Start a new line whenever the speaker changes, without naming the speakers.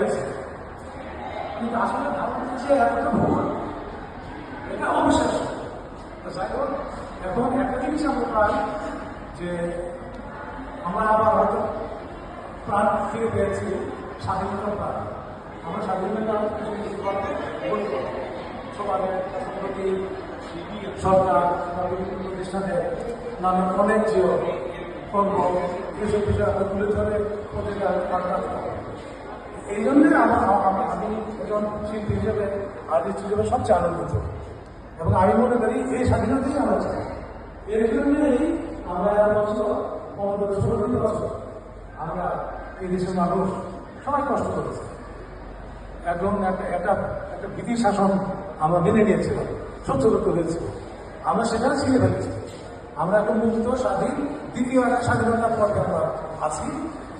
গেছে কিন্তু আসলে ভারত যে এতটা ভুল। এটা অবিশ্বাস যাই হোক, এখন একটা জিনিস আমরা যে আমরা আবার হয়তো প্রাণ ফিরে পেয়েছি স্বাধীনতার প্রাণ। আমরা স্বাধীনতা কিছু সম্প্রতি সরকার বা বিভিন্ন প্রতিষ্ঠানে নানা অনেক যে কর্ম, এসব বিষয় তুলে ধরে প্রতিটা। এই জন্যই আমি একজন শিল্পী হিসেবে, আর্টিস্ট হিসেবে সবচেয়ে আনন্দিত। এবং আমি মনে করি এই স্বাধীনতাই আমরা চাই। এর জন্যই আমরা বছর, পনেরো ষোলো বছর আমরা এই দেশের মানুষ সবাই কষ্ট করেছে। একদম একটা একটা বিধি শাসন আমরা মেনে নিয়েছিলাম সহ্য করতে হয়েছিল। আমরা সেখানে ছিঁড়ে ফেলেছি। আমরা একটা মুক্ত স্বাধীন, দ্বিতীয় একটা স্বাধীনতার পথে আমরা আছি।